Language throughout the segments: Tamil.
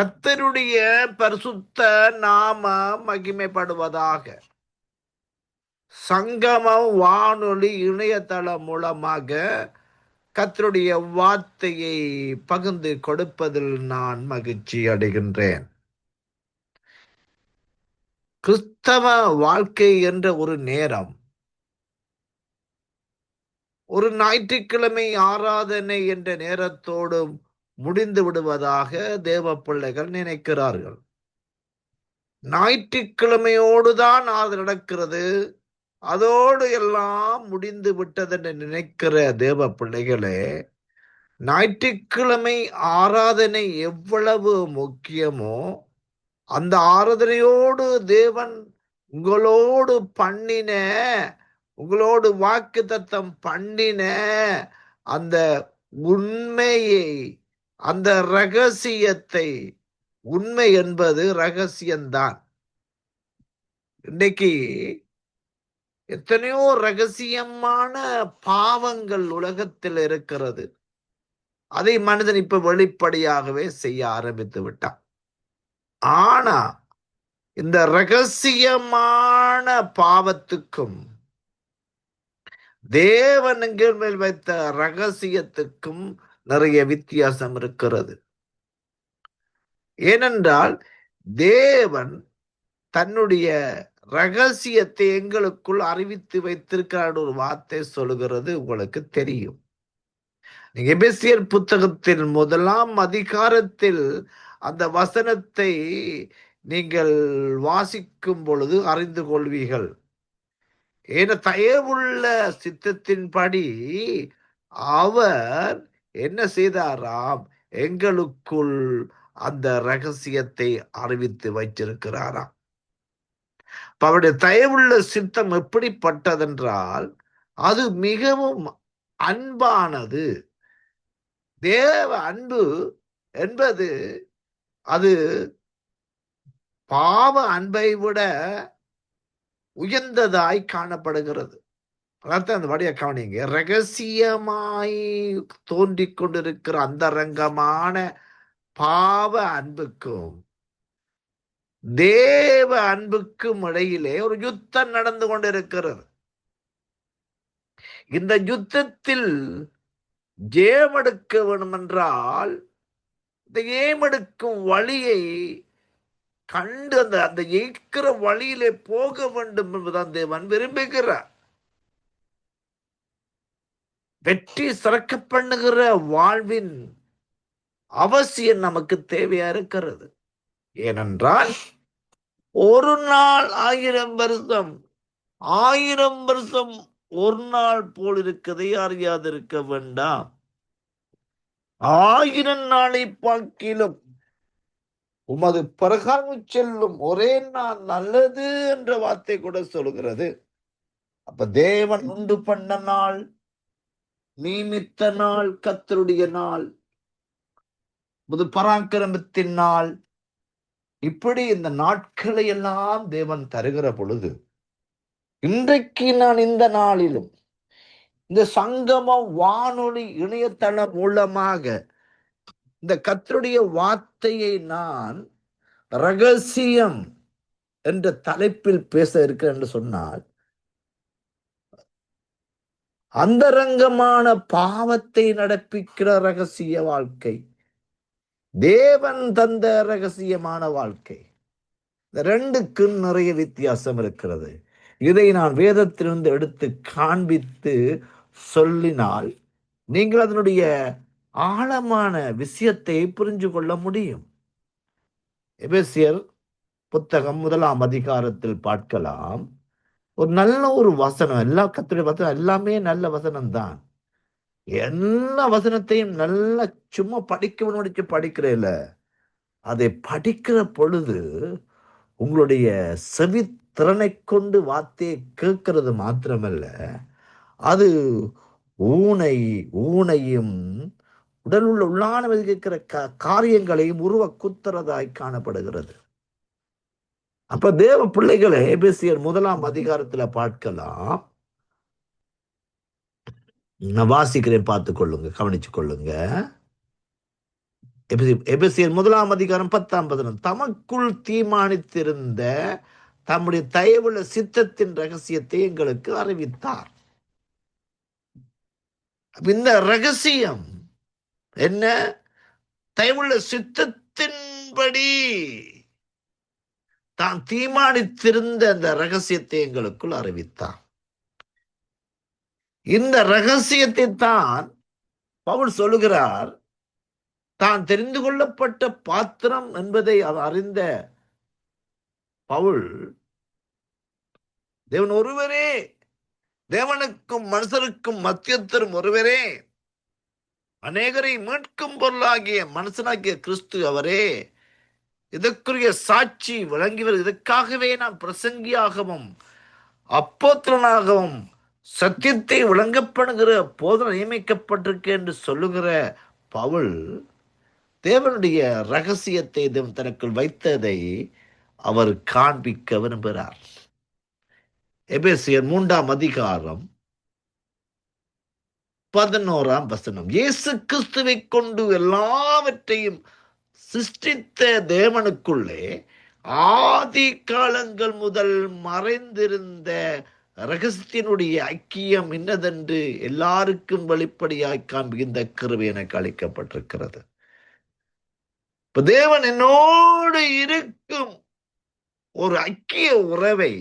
கத்தருடைய பரிசுத்த நாம மகிமைப்படுவதாக. சங்கமம் வானொலி இணையதளம் மூலமாக கத்தருடைய வார்த்தையை பகிர்ந்து கொடுப்பதில் நான் மகிழ்ச்சி அடைகின்றேன். கிறிஸ்தவ வாழ்க்கை என்ற ஒரு நேரம் ஒரு ஞாயிற்றுக்கிழமை ஆராதனை என்ற நேரத்தோடும் முடிந்து விடுவதாக தேவ பிள்ளைகள் நினைக்கிறார்கள். ஞாயிற்றுக்கிழமையோடு தான் அது நடக்கிறது. அதோடு எல்லாம் முடிந்து விட்டதென்று நினைக்கிற தேவ பிள்ளைகளே ஞாயிற்றுக்கிழமை ஆராதனை எவ்வளவு முக்கியமோ அந்த ஆராதனையோடு தேவன் உங்களோடு பண்ணின உங்களோடு வாக்கு தத்தம் பண்ணின அந்த உண்மையை அந்த ரகசியத்தை உண்மை என்பது ரகசியம்தான். இன்னைக்கு எத்தனையோ ரகசியமான பாவங்கள் உலகத்தில் இருக்கிறது. அதை மனிதன் இப்ப வெளிப்படையாகவே செய்ய ஆரம்பித்து விட்டான். ஆனா இந்த ரகசியமான பாவத்துக்கும் தேவனுங்கள் மேல் வைத்த ரகசியத்துக்கும் நிறைய வித்தியாசம் இருக்கிறது. ஏனென்றால் தேவன் தன்னுடைய ரகசியத்தை எங்களுக்குள் அறிவித்து வைத்திருக்கிறார் ஒரு வார்த்தை சொல்லுகிறது உங்களுக்கு தெரியும். நீங்க எபேசியர் புத்தகத்தில் முதலாம் அதிகாரத்தில் அந்த வசனத்தை நீங்கள் வாசிக்கும் பொழுது அறிந்து கொள்வீர்கள். ஏன தயவுள்ள சித்தத்தின்படி அவர் என்ன செய்தாராம்? எங்களுக்குள் அந்த ரகசியத்தை அறிவித்து வைத்திருக்கிறாராம். அவருடைய தயவுள்ள சித்தம் எப்படிப்பட்டதென்றால் அது மிகவும் அன்பானது. தேவ அன்பு என்பது அது பாவ அன்பை விட உயர்ந்ததாய் காணப்படுகிறது. அதான் அந்த வடிய கவனிங்க ரகசியமாய் தோன்றி கொண்டிருக்கிற அந்த ரங்கமான பாவ அன்புக்கும் தேவ அன்புக்கும் இடையிலே ஒரு யுத்தம் நடந்து கொண்டிருக்கிறது. இந்த யுத்தத்தில் ஜேமெடுக்க வேண்டுமென்றால் இந்த ஏமெடுக்கும் வழியை கண்டு அந்த அந்த ஜெயிக்கிற வழியிலே போக வேண்டும் என்பதுதான் தேவன் விரும்புகிறார். வெற்றி சிறக்க பண்ணுகிற வாழ்வின் அவசியம் நமக்கு தேவையா இருக்கிறது. ஏனென்றால் ஒரு நாள் ஆயிரம் வருஷம் ஆயிரம் வருஷம் ஒரு நாள் போல் இருக்கதை அறியாதிருக்க வேண்டாம். ஆயிரம் நாளை பார்க்கிலும் உமது பிரகாரம் செல்லும் ஒரே நாள் நல்லது என்ற வார்த்தை கூட சொல்கிறது. அப்ப தேவன் உண்டு பண்ண நாள் நியமித்த நாள் கத்தருடைய நாள். புது பராக்கிரமத்தின் நாள். இப்படி இந்த நாட்களை எல்லாம் தேவன் தருகிற பொழுது இன்றைக்கு நான் இந்த நாளிலும் இந்த சங்கமம் வானொலி இணையதளம் மூலமாக இந்த கத்தருடைய வார்த்தையை நான் ரகசியம் என்ற தலைப்பில் பேச இருக்கிறேன் என்று சொன்னால் அந்தரங்கமான பாவத்தை நடப்பிக்கிற ரகசிய வாழ்க்கை. தேவன் தந்த ரகசியமான வாழ்க்கை. இந்த ரெண்டுக்கும் நிறைய வித்தியாசம் இருக்கிறது. இதை நான் வேதத்திலிருந்து எடுத்து காண்பித்து சொல்லினால் நீங்கள் அதனுடைய ஆழமான விஷயத்தை புரிஞ்சு கொள்ள முடியும். எபேசியர் புத்தகம் முதலாம் அதிகாரத்தில் பார்க்கலாம். ஒரு நல்ல ஒரு வசனம். எல்லா கத்துடைய வசனம் எல்லாமே நல்ல வசனம் தான் எல்லா வசனத்தையும் நல்லா சும்மா படிக்கவனு வச்சு படிக்கிறேல அதை படிக்கிற பொழுது உங்களுடைய செவி திறனை கொண்டு வார்த்தையை கேட்கறது மாத்திரமல்ல. அது ஊனை ஊனையும் உடல் உள்ள உள்ளானவில் இருக்கிற க காரியங்களையும் உருவ குத்துறதாய் காணப்படுகிறது. அப்ப தேவ பிள்ளைகளை எபேசியர் முதலாம் அதிகாரத்துல பார்க்கலாம். நான் வாசிக்கிறேன் பார்த்து கொள்ளுங்க கவனிச்சு கொள்ளுங்க. எபேசி- எபேசியர் முதலாம் அதிகாரம் பத்தாம் பதினம் தமக்குள் தீர்மானித்திருந்த தம்முடைய தயவுள்ள சித்தத்தின் ரகசியத்தை எங்களுக்கு அறிவித்தார். இந்த ரகசியம் என்ன? தயவுள்ள சித்தத்தின்படி தான் தீர்மானித்திருந்த அந்த ரகசியத்தை எங்களுக்குள் அறிவித்தான். இந்த ரகசியத்தை தான் பவுல் சொல்லுகிறார் தான் தெரிந்து கொள்ளப்பட்ட பாத்திரம் என்பதை அவர் அறிந்த பவுல் தேவன் ஒருவரே தேவனுக்கும் மனுஷருக்கும் மத்தியத்தரும் ஒருவரே அநேகரை மீட்கும் பொருளாகிய மனுஷனாகிய கிறிஸ்து அவரே இதற்குரிய சாட்சி விளங்கிவர் இதற்காகவே நான் பிரசங்கியாகவும் அப்போத்திரனாகவும் சத்தியத்தை விளங்கப்படுகிற போதனை நியமிக்கப்பட்டிருக்கேன் என்று சொல்லுகிற பவுல் தேவனுடைய ரகசியத்தை தேவன் தனக்குள் வைத்ததை அவர் காண்பிக்க விரும்புகிறார். எபேசியர் மூன்றாம் அதிகாரம் பதினோராம் வசனம். இயேசு கிறிஸ்துவை கொண்டு எல்லாவற்றையும் சிருஷ்டித்த தேவனுக்குள்ளே ஆதி காலங்கள் முதல் மறைந்திருந்த ரகசியத்தினுடைய ஐக்கியம் இன்னதென்று எல்லாருக்கும் வெளிப்படையாய் காண்பிக்கின்ற கிருவி எனக்கு அளிக்கப்பட்டிருக்கிறது. இப்ப தேவன் என்னோடு இருக்கும் ஒரு ஐக்கிய உறவை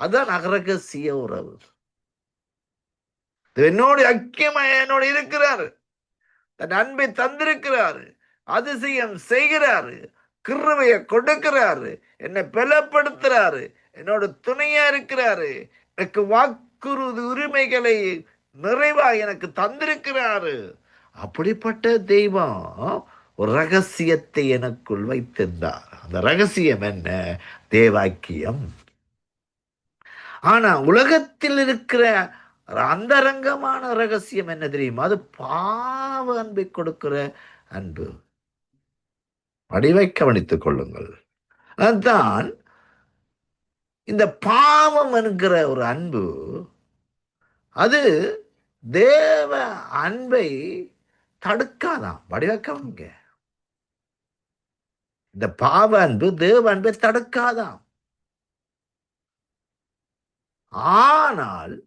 அதான் அகரகசிய உறவு. என்னோட ஐக்கியமா என்னோட இருக்கிறாரு. தன் அன்பை தந்திருக்கிறாரு. அதிசயம் செய்கிறாரு கிருவைய கொடுக்கிறாரு என்னை பலப்படுத்துறாரு என்னோட துணையா இருக்கிறாரு எனக்கு வாக்குறுதி உரிமைகளை நிறைவா எனக்கு தந்திருக்கிறாரு. அப்படிப்பட்ட தெய்வம் ஒரு ரகசியத்தை எனக்குள் வைத்திருந்தார். அந்த ரகசியம் என்ன? தேவாக்கியம். ஆனா உலகத்தில் இருக்கிற அந்தரங்கமான ரகசியம் என்ன தெரியுமா? அது பாவ அன்பை கொடுக்கிற அன்பு. வடிவை கவனித்துக் கொள்ளுங்கள் அதுதான் இந்த பாவம் என்கிற ஒரு அன்பு அது தேவ அன்பை தடுக்காதான் வடிவ இந்த பாவ அன்பு தேவ அன்பை தடுக்காதாம். ஆனால்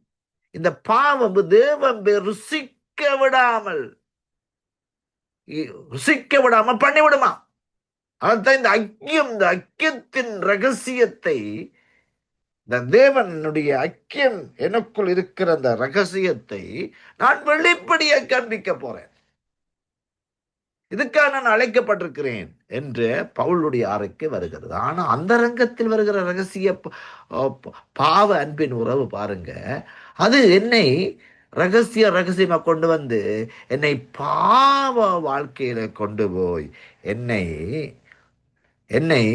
இந்த பாவம் தேவம்பை ருசிக்க விடாமல் ருசிக்க விடாமல் பண்ணி விடுமா அதான் இந்த ஐக்கியம் இந்த ஐக்கியத்தின் ரகசியத்தை இந்த தேவனுடைய ஐக்கியம் எனக்குள் இருக்கிற அந்த ரகசியத்தை நான் வெளிப்படையா காண்பிக்க போறேன். இதுக்காக நான் அழைக்கப்பட்டிருக்கிறேன் என்று பவுளுடைய அறைக்கு வருகிறது. ஆனா அந்த ரங்கத்தில் வருகிற ரகசிய பாவ அன்பின் உறவு பாருங்க. அது என்னை ரகசிய ரகசியமா கொண்டு வந்து என்னை பாவ வாழ்க்கையில கொண்டு போய் என்னை என்னை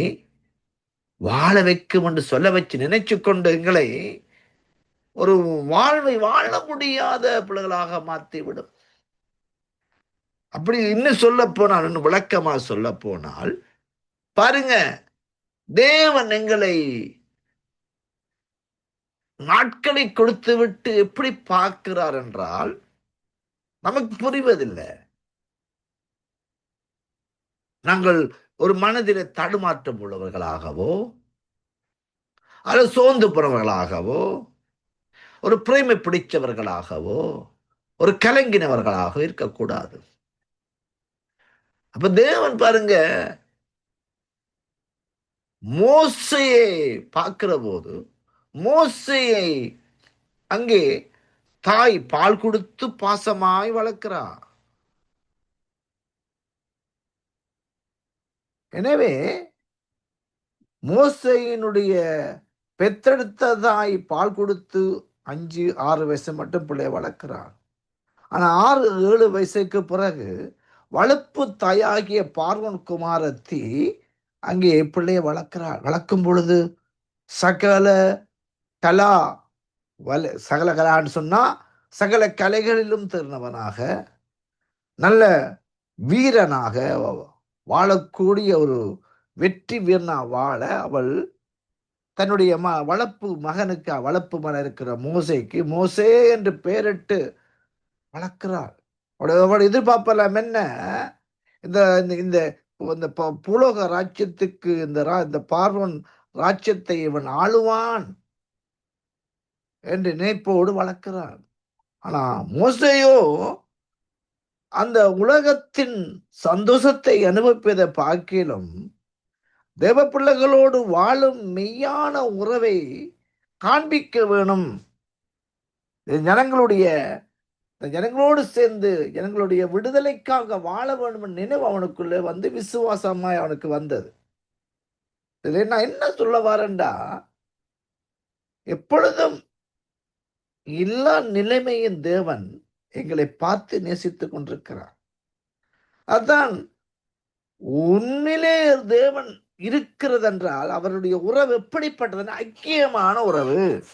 வாழ வைக்கும் என்று சொல்ல வச்சு நினைச்சு கொண்டு எங்களை ஒரு வாழ்வை வாழ முடியாத பிள்ளைகளாக மாற்றி விடும் அப்படி இன்னும் சொல்ல போனால் இன்னும் விளக்கமா சொல்ல போனால் பாருங்க தேவன் எங்களை நாட்களை கொடுத்து விட்டு எப்படி பார்க்கிறார் என்றால் நமக்கு புரிவதில்லை. நாங்கள் ஒரு மனதில் தடுமாற்றம் உள்ளவர்களாகவோ அல்லது சோர்ந்து போறவர்களாகவோ ஒரு பிரேமை பிடிச்சவர்களாகவோ ஒரு கலங்கினவர்களாக இருக்கக்கூடாது. அப்ப தேவன் பாருங்க மோசையை பார்க்கிற போது மோசையை அங்கே தாய் பால் கொடுத்து பாசமாய் வளர்க்கிறார் எனவே மோசையினுடைய பெற்றெடுத்ததாய் பால் கொடுத்து அஞ்சு ஆறு வயசு மட்டும் பிள்ளைய வளர்க்கிறார் ஆனால் ஆறு ஏழு வயசுக்கு பிறகு வளர்ப்பு தாயாகிய பார்வன் குமாரத்தி அங்கே பிள்ளைய வளர்க்கிறார் வளர்க்கும் பொழுது சகல கலா வல சகல கலான்னு சொன்னால் சகல கலைகளிலும் திறனவனாக நல்ல வீரனாக வாழக்கூடிய ஒரு வெற்றி வீரனா வாழ அவள் தன்னுடைய ம வளர்ப்பு மகனுக்கு வளர்ப்பு மன இருக்கிற மோசைக்கு மோசே என்று பெயரிட்டு வளர்க்கிறாள். அவளுடைய எதிர்பார்ப்பெல்லாம் என்ன? இந்த இந்த- இந்த இந்த ப- பூலோக ராஜ்யத்துக்கு இந்த ரா- இந்த பார்வன் ராஜ்யத்தை இவன் ஆளுவான் என்று நினைப்போடு வளர்க்கிறான் ஆனா மோசையோ அந்த உலகத்தின் சந்தோஷத்தை அனுபவிப்பதை பார்க்கிலும் தேவ பிள்ளைகளோடு வாழும் மெய்யான உறவை காண்பிக்க வேணும். ஜனங்களுடைய இந்த ஜனங்களோடு சேர்ந்து ஜனங்களுடைய விடுதலைக்காக வாழ வேண்டும் நினைவு அவனுக்குள்ள வந்து விசுவாசமாய் அவனுக்கு வந்தது. இதில் நான் என்ன சொல்ல வரேன்டா எப்பொழுதும் எல்லா நிலைமையின் தேவன் எங்களை பார்த்து நேசித்துக் கொண்டிருக்கிறார். அதான் உன்னிலே தேவன் இருக்கிறதென்றால் அவருடைய உறவு எப்படிப்பட்டதுன்னா ஐக்கியமான உறவு.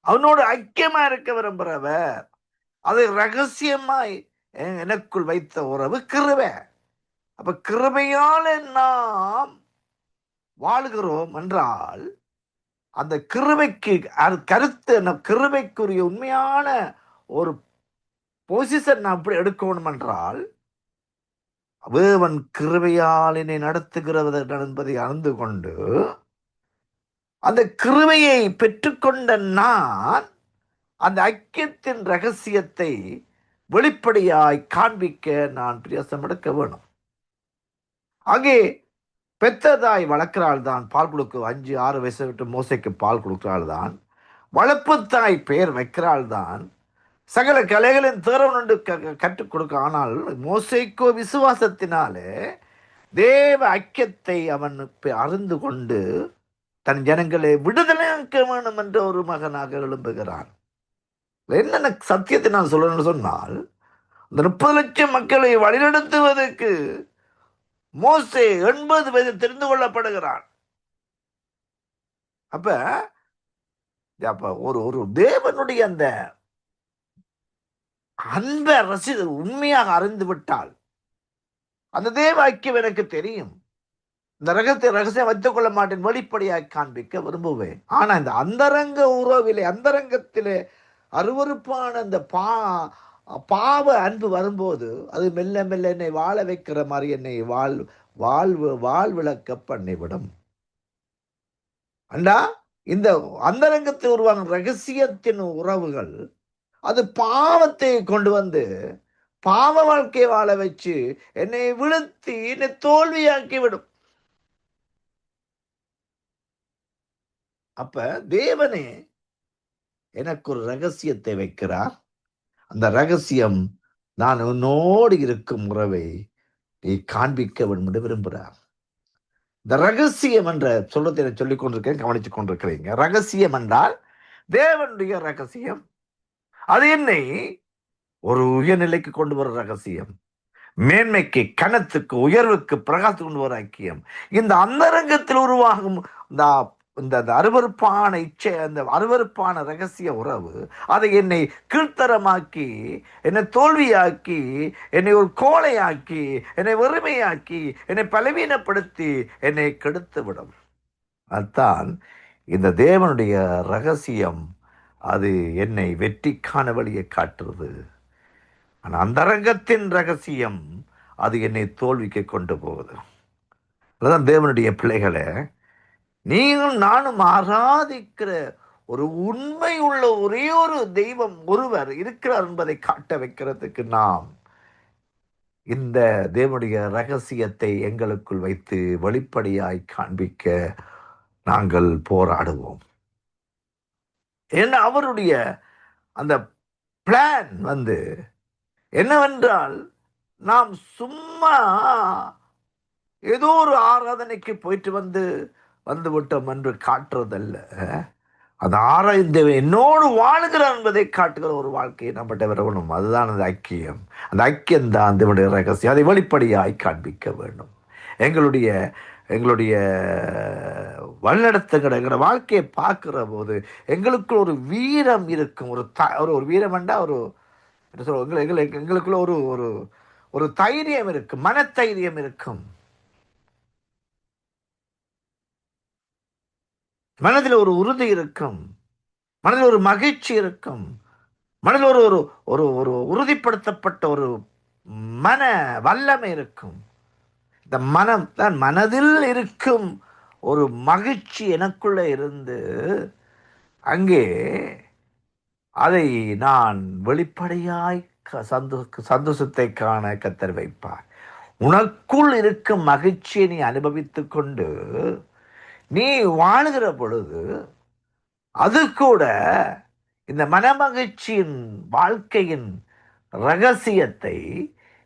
அவனோடு ஐக்கியமா இருக்க விரும்புறவர். அதை ரகசியமாய் எனக்குள் வைத்த உறவு கிருபை. அப்ப கிருபையால நாம் வாழ்கிறோம் என்றால் அந்த கிருமைக்கு அது கருத்து நம் கிருபைக்குரிய உண்மையான ஒரு பொசிஷன் நான் எடுக்கணும் என்றால் வேவன் கிருபையால் என்னை நடத்துகிறவர் என்பதை அறிந்து கொண்டு அந்த கிருமையை பெற்றுக்கொண்ட நான் அந்த ஐக்கியத்தின் ரகசியத்தை வெளிப்படையாய் காண்பிக்க நான் பிரியாசம் எடுக்க வேணும். அங்கே பெத்ததாய் வளர்க்கிறாள் தான் பால் கொடுக்க அஞ்சு ஆறு வயசு விட்டு மோசைக்கு பால் கொடுக்கிறாள் தான் வளர்ப்பு தாய் பெயர் வைக்கிறாள் தான் சகல கலைகளின் தேர்வனுண்டு கற்றுக் கொடுக்க. ஆனால் மோசைக்கோ விசுவாசத்தினாலே தேவ ஐக்கியத்தை அவன் அறிந்து கொண்டு தன் ஜனங்களை விடுதலையாக்க வேண்டும் என்ற ஒரு மகனாக எழும்புகிறான். என்னென்ன சத்தியத்தை நான் சொல்லணும்னு சொன்னால் இந்த முப்பது லட்சம் மக்களை வழிநடத்துவதற்கு மோசே எண்பது வயது தெரிந்து கொள்ளப்படுகிறான். அப்ப அப்ப ஒரு ஒரு தேவனுடைய அந்த அன்பை ரசிகர் உண்மையாக அறிந்து விட்டால் அந்த தேவ ஐக்கியம் எனக்கு தெரியும். இந்த ரகத்தை ரகசியம் வைத்துக் கொள்ள மாட்டேன் வெளிப்படையாக காண்பிக்க விரும்புவேன். ஆனா இந்த அந்தரங்க உறவிலே அந்தரங்கத்திலே அருவருப்பான அந்த பா பாவ அன்பு வரும்போது அது மெல்ல மெல்ல என்னை வாழ வைக்கிற மாதிரி என்னை வாழ் வாழ்வு வாழ்விளக்க பண்ணிவிடும். அண்டா இந்த அந்தரங்கத்தில் உருவாகும் ரகசியத்தின் உறவுகள் அது பாவத்தை கொண்டு வந்து பாவ வாழ்க்கையை வாழ வச்சு என்னை விழுத்தி என்னை தோல்வியாக்கி விடும் அப்ப தேவனே எனக்கு ஒரு ரகசியத்தை வைக்கிறார். அந்த ரகசியம் நான் உன்னோடு இருக்கும் உறவை நீ காண்பிக்க வேண்டும் என்று விரும்புகிறார். இந்த ரகசியம் என்ற சொல்லத்தை நான் சொல்லிக் கொண்டிருக்கேன் கவனித்து கொண்டிருக்கிறீங்க. ரகசியம் என்றால் தேவனுடைய ரகசியம். அது என்னை ஒரு உயர்நிலைக்கு கொண்டு வர ரகசியம். மேன்மைக்கு கணத்துக்கு உயர்வுக்கு பிரகாசத்துக்கு கொண்டு வர ஐக்கியம். இந்த அந்தரங்கத்தில் உருவாகும் இந்த இந்த அந்த அருவருப்பான இச்சை அந்த அருவருப்பான ரகசிய உறவு அதை என்னை கீழ்த்தரமாக்கி என்னை தோல்வியாக்கி என்னை ஒரு கோலையாக்கி என்னை வறுமையாக்கி என்னை பலவீனப்படுத்தி என்னை கெடுத்து விடும் அதுதான் இந்த தேவனுடைய ரகசியம். அது என்னை வெற்றிக்கான வழியை காட்டுறது. ஆனால் அந்தரங்கத்தின் ரகசியம் அது என்னை தோல்விக்கு கொண்டு போகுது. அதுதான் தேவனுடைய பிள்ளைகளை நீங்களும் நானும் ஆராதிக்கிற ஒரு உண்மை உள்ள ஒரே ஒரு தெய்வம் ஒருவர் இருக்கிறார் என்பதை காட்ட வைக்கிறதுக்கு நாம் இந்த தேவனுடைய ரகசியத்தை எங்களுக்குள் வைத்து வெளிப்படையாய் காண்பிக்க நாங்கள் போராடுவோம். ஏன்னா அவருடைய அந்த பிளான் வந்து என்னவென்றால் நாம் சும்மா ஏதோ ஒரு ஆராதனைக்கு போயிட்டு வந்து வந்து விட்டோம் என்று காட்டுறதல்ல. அது ஆராய்ந்து என்னோடு வாழுகிறார் என்பதை காட்டுகிற ஒரு வாழ்க்கையை நம்மகிட்ட வரணும். அதுதான் அந்த ஐக்கியம். அந்த ஐக்கியம் தான் தேவனுடைய ரகசியம். அதை வெளிப்படையாய் காண்பிக்க வேண்டும். எங்களுடைய எங்களுடைய வழிநடத்துகிற எங்களோட வாழ்க்கையை பார்க்குற போது எங்களுக்கு ஒரு வீரம் இருக்கும். ஒரு த ஒரு ஒரு வீரமண்டா ஒரு என்ன சொல்ற எங்களை எங்களுக்கு எங்களுக்குள்ள ஒரு ஒரு ஒரு தைரியம் இருக்கும். மனத்தைரியம் இருக்கும். மனதில் ஒரு உறுதி இருக்கும். மனதில் ஒரு மகிழ்ச்சி இருக்கும். மனதில் ஒரு ஒரு ஒரு ஒரு உறுதிப்படுத்தப்பட்ட ஒரு மன வல்லமை இருக்கும். இந்த மனம் தான் மனதில் இருக்கும் ஒரு மகிழ்ச்சி எனக்குள்ளே இருந்து அங்கே அதை நான் வெளிப்படையாய் சந்தோஷ சந்தோ சந்தோஷத்தை காண கத்தர் வைப்பார். உனக்குள் இருக்கும் மகிழ்ச்சியை நீ அனுபவித்து கொண்டு நீ வாழுகிற பொழுது அது கூட இந்த மனமகிழ்ச்சியின் வாழ்க்கையின் ரகசியத்தை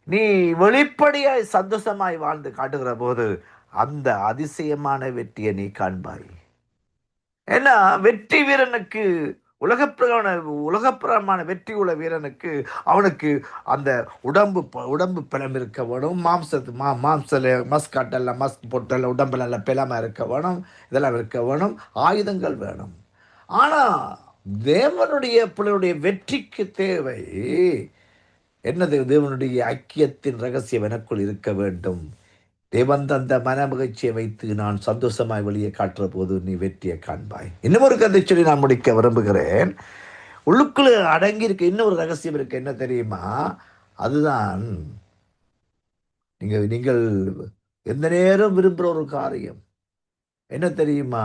நீ வெளிப்படையாய் சந்தோஷமாய் வாழ்ந்து காட்டுகிற போது அந்த அதிசயமான வெற்றியை நீ காண்பாய். ஏன்னா வெற்றி வீரனுக்கு உலகப்பிரமான உலகப்பிரமான வெற்றி உள்ள வீரனுக்கு அவனுக்கு அந்த உடம்பு ப- உடம்பு பலம் இருக்க வேணும். மாம்சத்து மா மாம்சல மஸ்காட்டெல்லாம் மஸ்க் போட்டெல்லாம் உடம்பு நல்ல பிளமாக இருக்க வேணும். இதெல்லாம் இருக்க வேணும். ஆயுதங்கள் வேணும். ஆனால் தேவனுடைய பிள்ளையுடைய வெற்றிக்கு தேவை. என்னது? தேவனுடைய ஐக்கியத்தின் ரகசியம் எனக்குள் இருக்க வேண்டும். தேவன் தந்த மன மகிழ்ச்சியை வைத்து நான் சந்தோஷமாய் வெளியே காட்டுற போது நீ வெற்றியை காண்பாய். இன்னும் ஒரு கதை சொல்லி நான் முடிக்க விரும்புகிறேன். உள்ளுக்குள்ள அடங்கி இருக்க இன்னொரு ரகசியம் இருக்கு. என்ன தெரியுமா? அதுதான் நீங்கள் நீங்கள் எந்த நேரம் விரும்புகிற ஒரு காரியம்? என்ன தெரியுமா?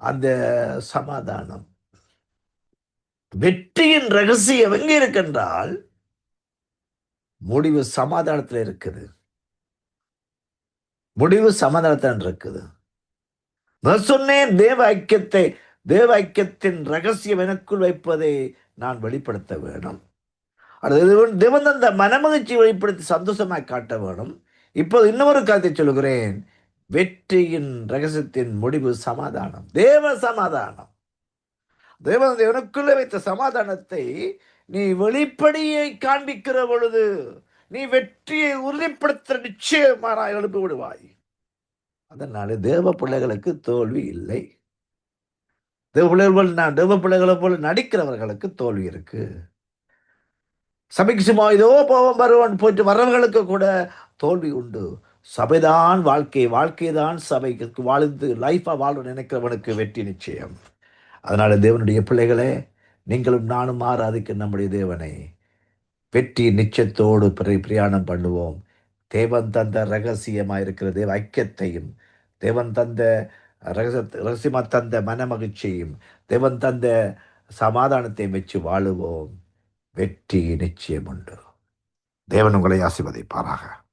அந்த சமாதானம். வெற்றியின் ரகசியம் எங்கே இருக்கின்றால்? முடிவு சமாதானத்தில் இருக்குது. முடிவு சமாதானத்தில் இருக்குது. நான் சொன்னேன் தேவ ஐக்கியத்தை தேவ ஐக்கியத்தின் ரகசியம் எனக்குள் வைப்பதை நான் வெளிப்படுத்த வேணும். அடுத்தது தேவன் அந்த மனமகிழ்ச்சி வெளிப்படுத்தி சந்தோஷமாக காட்ட வேணும். இப்போது இன்னொரு கருத்தை சொல்கிறேன் வெற்றியின் ரகசியத்தின் முடிவு சமாதானம். தேவ சமாதானம். தேவன் தேவனுக்குள்ளே வைத்த சமாதானத்தை நீ வெளிப்படியை காண்பிக்கிற பொழுது நீ வெற்றியை உறுதிப்படுத்த நிச்சயமாக எழுப்பி விடுவாய் அதனால தேவ பிள்ளைகளுக்கு தோல்வி இல்லை. தேவ பிள்ளைகள் நான் தேவ பிள்ளைகளை போல நடிக்கிறவர்களுக்கு தோல்வி இருக்கு. சபைக்கு சும்மா இதோ போவோம் வருவான் போயிட்டு வர்றவர்களுக்கு கூட தோல்வி உண்டு. சபைதான் வாழ்க்கை வாழ்க்கை தான் சபைக்கு வாழ்ந்து லைஃபாக வாழ நினைக்கிறவனுக்கு வெற்றி நிச்சயம். அதனால் தேவனுடைய பிள்ளைகளே நீங்களும் நானும் ஆராதிக்க நம்முடைய தேவனை வெற்றி நிச்சயத்தோடு பிர- பிரயாணம் பண்ணுவோம். தேவன் தந்த ரகசியமாக இருக்கிறது ஐக்கியத்தையும். தேவன் தந்த ரகச ரகசியமாக தந்த மன மகிழ்ச்சியையும் தேவன் தந்த சமாதானத்தையும் வச்சு வாழுவோம். வெற்றி நிச்சயம் உண்டு தேவன் உங்களை ஆசிர்வதிப்பாராக.